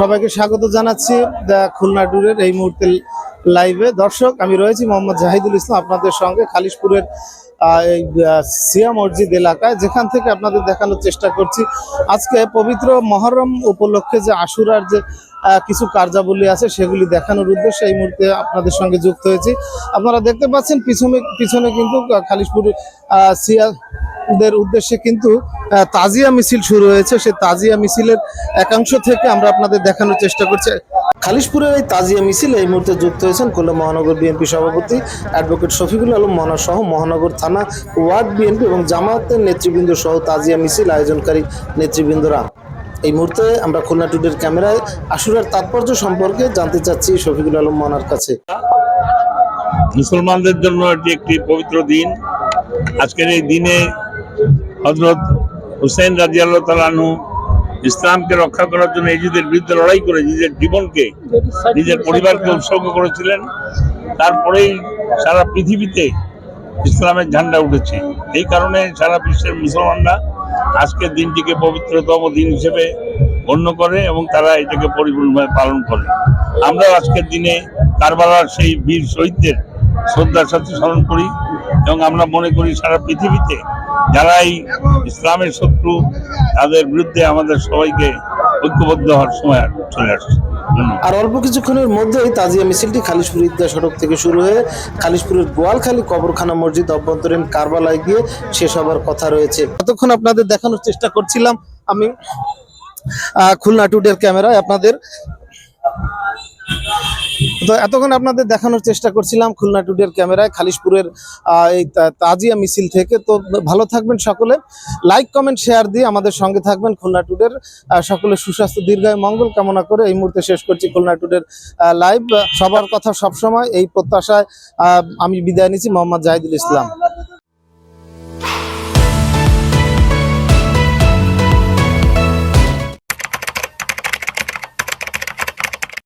সবাইকে স্বাগত জানাচ্ছি দ্য খুলনা ট্যুরের এই মুহূর্তে লাইভে দর্শক, আমি রয়েছি মোহাম্মদ জাহিদুল ইসলাম, আপনাদের সঙ্গে খালিশপুরের এই সিয়া মসজিদ এলাকায়, যেখান থেকে আপনাদের দেখানোর চেষ্টা করছি। আজকে পবিত্র মহরম উপলক্ষে যে আশুরার যে কিছু কার্যাবলী আছে, সেগুলি দেখানোর উদ্দেশ্যে এই মুহূর্তে আপনাদের সঙ্গে যুক্ত হয়েছি। আপনারা দেখতে পাচ্ছেন, পিছনে পিছনে কিন্তু খালিশপুর সিয়া দের উদ্দেশ্যে কিন্তু তাজিয়া মিছিল শুরু হয়েছে। সেই তাজিয়া মিছিলের একাংশ থেকে আমরা আপনাদের দেখানোর চেষ্টা করছি। খালিশপুরের এই তাজিয়া মিছিল এই মুহূর্তে যুক্ত হয়েছেন খুলনা মহানগর বিএনপি সভাপতি অ্যাডভোকেট শফিকুল আলম মহানা সহ মহানগর থানা ওয়ার্ড বিএনপি এবং জামায়াতের নেতৃবৃন্দ সহ তাজিয়া মিছিল আয়োজনকারী নেতৃবৃন্দরা। এই মুহূর্তে আমরা খুলনা টুডের ক্যামেরায় আশুরার তাৎপর্য সম্পর্কে জানতে চাচ্ছি শফিকুল আলম মহানার কাছে। মুসলমানদের জন্য এটি একটি পবিত্র দিন। আজকের এই দিনে হজরত হুসেন রাজি আল্লাহ ইসলামকে রক্ষা করার জন্য এজিদের বিরুদ্ধে লড়াই করে নিজের জীবনকে, নিজের পরিবারকে উৎসর্গ করেছিলেন। তারপরেই সারা পৃথিবীতে ইসলামের ঝান্ডা উঠেছে। এই কারণে সারা বিশ্বের মুসলমানরা আজকের দিনটিকে পবিত্রতম দিন হিসেবে গণ্য করে এবং তারা এটাকে পরিপূর্ণভাবে পালন করে। আমরাও আজকের দিনে কারবালার সেই বীর শহীদদের শ্রদ্ধার সাথে স্মরণ করি এবং আমরা মনে করি সারা পৃথিবীতে যারা এই ইসলামের শত্রু, তাদের বিরুদ্ধে আমাদের সবাইকে ঐক্যবদ্ধ হওয়ার সময় চলে আসছে। আর অল্প কিছুক্ষণের মধ্যেই তাজিয়া মিছিলটি খালিশপুর ঈদগাহ সড়ক থেকে শুরু হয়ে খালিশপুরের গোয়ালখালী কবরখানা মসজিদ অভ্যন্তরীণ কারবালায় গিয়ে শেষ হবার কথা রয়েছে। এতক্ষণ আপনাদের দেখানোর চেষ্টা করছিলাম আমি খুলনা টুডের ক্যামেরায় আপনাদের তো এতক্ষণ আপনাদের দেখানোর চেষ্টা করছিলাম খুলনা টুডের ক্যামেরায় খালিশপুরের এই তাজিয়া মিছিল থেকে। তো ভালো থাকবেন সকলে। লাইক কমেন্ট শেয়ার দিয়ে আমাদের সঙ্গে থাকবেন খুলনা টুডের সকলে সুস্বাস্থ্য, দীর্ঘায়, মঙ্গল কামনা করে এই মুহূর্তে শেষ করছি খুলনা টুডের লাইভ সবার কথা সবসময় এই প্রত্যাশায় আমি বিদায় নিচ্ছি, মোহাম্মদ জাহিদুল ইসলাম।